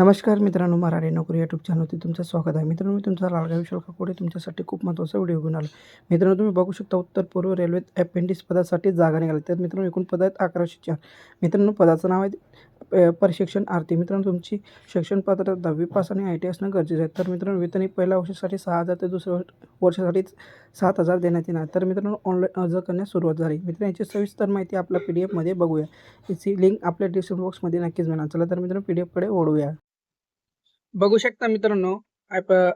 नमस्कार मित्रांनो मराठी नोकरी यूट्यूब चॅनलवरती तुमचं स्वागत आहे. मित्रांनो मी तुमचा लालगाव विशाल काकोडे तुमच्यासाठी खूप महत्त्वाचा व्हिडिओ घेऊन आलो. मित्रांनो तुम्ही बघू शकता उत्तर पूर्व रेल्वेत अपेंडिक्स पदासाठी जागा निघाली. तर मित्रांनो एकूण पद आहेत अकराशे चार. मित्रांनो पदाचं नाव आहे प्रशिक्षण आरती. मित्रांनो तुमची शिक्षण पात्र दहावी पास आणि आय टी असणं गरजेचं आहे. तर मित्रांनो वेतन ही पहिल्या वर्षासाठी सहा हजार ते दुसऱ्या वर्षासाठी सात हजार देण्यात येणार. तर मित्रांनो ऑनलाईन अर्ज करण्यास सुरुवात झाली. मित्रांनो याची सविस्तर माहिती आपल्या पी डी एफमध्ये बघूया. याची लिंक आपल्या डिस्क्रिप्शन बॉक्समध्ये नक्कीच मिळणार. चला तर मित्रांनो पी डी एफकडे ओढूया बघू शकता मित्रांनो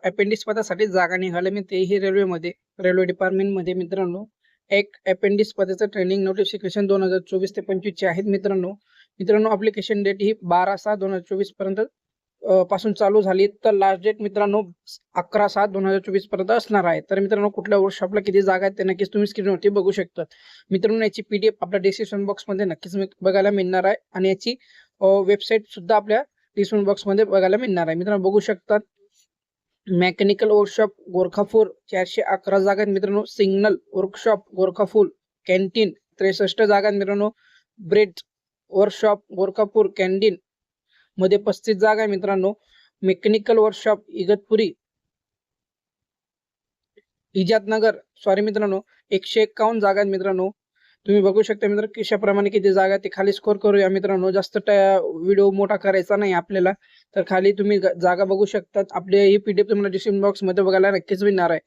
अपेंडिक्स पदासाठी जागा निघाल्या मी तेही रेल्वेमध्ये रेल्वे डिपार्टमेंटमध्ये मित्रांनो. एक अपेंडिक्स पदाचं ट्रेनिंग नोटिफिकेशन दोन हजार चोवीस ते पंचवीसचे आहेत मित्रांनो. मित्रांनो अप्लिकेशन डेट ही बारा सहा दोन हजार चोवीसपर्यंत पासून चालू झाली. तर लास्ट डेट मित्रांनो अकरा सात दोन हजार चोवीसपर्यंत असणार आहे. तर मित्रांनो कुठल्या वर्कशॉपला किती जागा आहेत ते नक्कीच तुम्ही स्क्रीनवरती बघू शकता. मित्रांनो याची पीडीएफ आपल्या डिस्क्रिप्शन बॉक्समध्ये नक्कीच मी- बघायला मिळणार आहे. आणि याची वेबसाईट सुद्धा आपल्या डिस्क्रिप्शन बॉक्समध्ये बघायला मिळणार आहे. मित्रांनो बघू शकतात. मेकॅनिकल वर्कशॉप गोरखापूर चारशे अकरा जागा मित्रांनो. सिग्नल वर्कशॉप गोरखापूर कॅन्टीन त्रेसष्ट जागा मित्रांनो. ब्रेड वर्कशॉप गोरखापूर कॅन्टीन मध्ये पस्तीस जागा आहे मित्रांनो. Mechanical workshop Igatpuri Izatnagar sorry मित्रांनो एकशे एक्कावन्न जागा आहेत मित्रांनो. तुम्ही बघू शकता मित्र कशाप्रमाणे किती जागा आहे ते खाली स्कोर करूया. मित्रांनो जास्त व्हिडिओ मोठा करायचा नाही आपल्याला. तर खाली तुम्ही जागा बघू शकतात. आपले ही पीडीएफ तुम्हाला डिस्क्रिप्शन बॉक्समध्ये बघायला नक्कीच मिळणार आहे.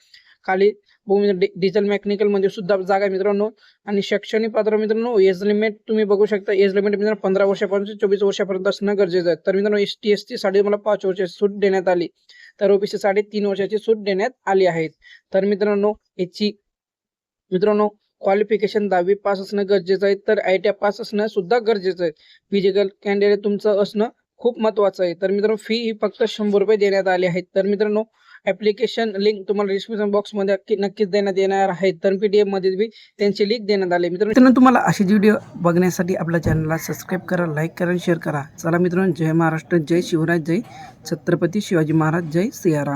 खाली बघू मित्र डिझेल मेकॅनिकलमध्ये सुद्धा जागा आहे मित्रांनो. आणि शैक्षणिक पात्र मित्रांनो एज लिमिट तुम्ही बघू शकता. एज लिमिट मित्रांनो पंधरा वर्षापर्यंत चोवीस वर्षापर्यंत असणं गरजेचं आहे. तर मित्रांनो एस टी एस टी साठी मला पाच वर्षाची सूट देण्यात आली. तर ओबीसी साठी तीन वर्षाची सूट देण्यात आली आहे. तर मित्रांनो याची मित्रांनो क्वालिफिकेशन दहावी पास असणं गरजेचं आहे. तर आय टी आय पास असणं सुद्धा गरजेचं आहे. फिजिकल कॅन्डिडेट तुमचं असणं खूप महत्वाचं आहे. तर मित्रांनो फी ही फक्त शंभर रुपये देण्यात आली आहे. तर मित्रांनो ऍप्लिकेशन लिंक तुम्हाला डिस्क्रिप्शन बॉक्समध्ये नक्कीच देण्यात येणार आहे. तर पी डी मध्ये बी त्यांची लिंक देण्यात आली मित्रांनो मित्रांनो तुम्हाला अशी व्हिडिओ बघण्यासाठी आपल्या चॅनलला सबस्क्राईब करा लाईक करा आणि शेअर करा. चला मित्रांनो जय महाराष्ट्र जय शिवराज जय छत्रपती शिवाजी महाराज जय सियाराम.